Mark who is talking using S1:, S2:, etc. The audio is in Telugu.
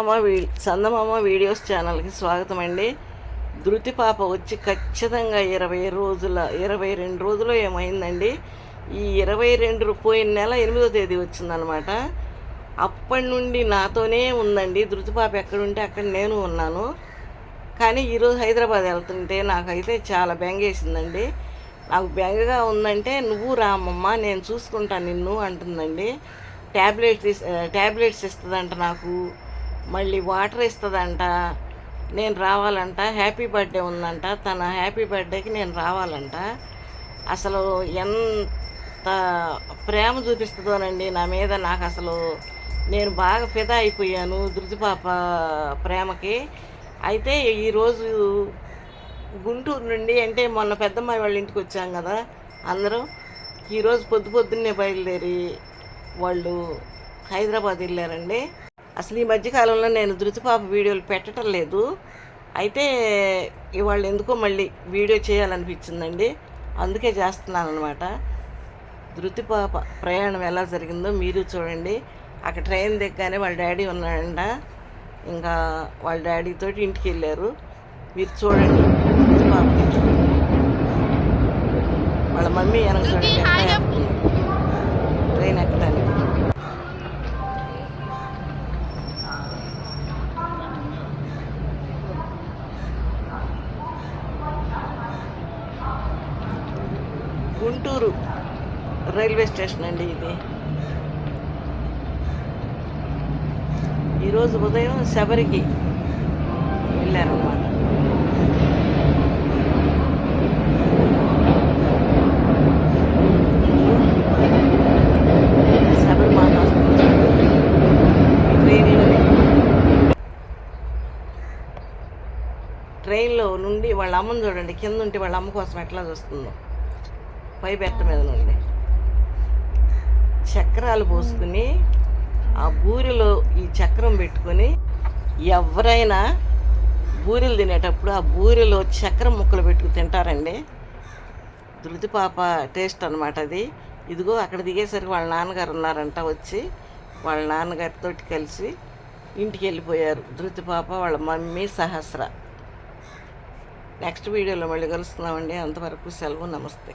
S1: అమ్మ వీ చందమామ వీడియోస్ ఛానల్కి స్వాగతం అండి ధృతి పాప వచ్చి ఖచ్చితంగా ఇరవై రోజుల ఇరవై రెండు రోజులు ఏమైందండి? ఈ ఇరవై రెండు పోయిన నెల ఎనిమిదో తేదీ వచ్చిందనమాట అప్పటి నుండి నాతోనే ఉందండి. ధృతి పాప ఎక్కడుంటే అక్కడ నేను ఉన్నాను. కానీ ఈరోజు హైదరాబాద్ వెళ్తుంటే నాకైతే చాలా బెంగేసిందండి. నాకు బెంగగా ఉందంటే నువ్వు రామమ్మ నేను చూసుకుంటాను నిన్ను అంటుందండి. ట్యాబ్లెట్స్ ట్యాబ్లెట్స్ ఇస్తుందంట నాకు. మళ్ళీ వాటర్ ఇస్తుందంట నేను రావాలంట హ్యాపీ బర్త్డే ఉందంట తన హ్యాపీ బర్త్డేకి నేను రావాలంట. అసలు ఎంత ప్రేమ చూపిస్తుందోనండి నా మీద నాకు అసలు. నేను బాగా ఫిదా అయిపోయాను ధృతిపాప ప్రేమకి. అయితే ఈరోజు గుంటూరు నుండి అంటే మొన్న పెద్దమ్మాయి వాళ్ళ ఇంటికి వచ్చాం కదా అందరూ ఈరోజు పొద్దు పొద్దున్నే బయలుదేరి వాళ్ళు హైదరాబాద్ వెళ్ళారండి. అసలు ఈ మధ్యకాలంలో నేను ధృతిపాప వీడియోలు పెట్టడం లేదు. అయితే ఇవాళ ఎందుకో మళ్ళీ వీడియో చేయాలనిపించిందండి. అందుకే చేస్తున్నాను అనమాట ధృతిపాప ప్రయాణం ఎలా జరిగిందో మీరు చూడండి. అక్కడ ట్రైన్ దిగ్గానే వాళ్ళ డాడీ ఉన్నాడంట. ఇంకా వాళ్ళ డాడీతో ఇంటికి వెళ్ళారు. మీరు చూడండి ధృతిపాప వాళ్ళ మమ్మీ వెనక చూడండి. గుంటూరు రైల్వే స్టేషన్ అండి ఇది. ఈరోజు ఉదయం శబరికి వెళ్ళారన్నమాట. ట్రైన్లోనే. ట్రైన్లో నుండి వాళ్ళ అమ్మను చూడండి. కింద ఉంటే వాళ్ళ అమ్మ కోసం ఎట్లా చూస్తుందో. పై బెట్ట మీద నుండి. చక్రాలు పోసుకుని ఆ బూరెలో ఈ చక్రం పెట్టుకొని ఎవరైనా బూరెలు తినేటప్పుడు ఆ బూరెలో చక్రం ముక్కలు పెట్టుకు తింటారండి. ధృతి పాప టేస్ట్ అనమాట అది. ఇదిగో అక్కడ దిగేసరికి వాళ్ళ నాన్నగారు ఉన్నారంట వచ్చి వాళ్ళ నాన్నగారితో కలిసి ఇంటికి వెళ్ళిపోయారు. ధృతి పాప వాళ్ళ మమ్మీ సహస్ర. నెక్స్ట్ వీడియోలో మళ్ళీ కలుస్తున్నామండి. అంతవరకు సెలవు నమస్తే.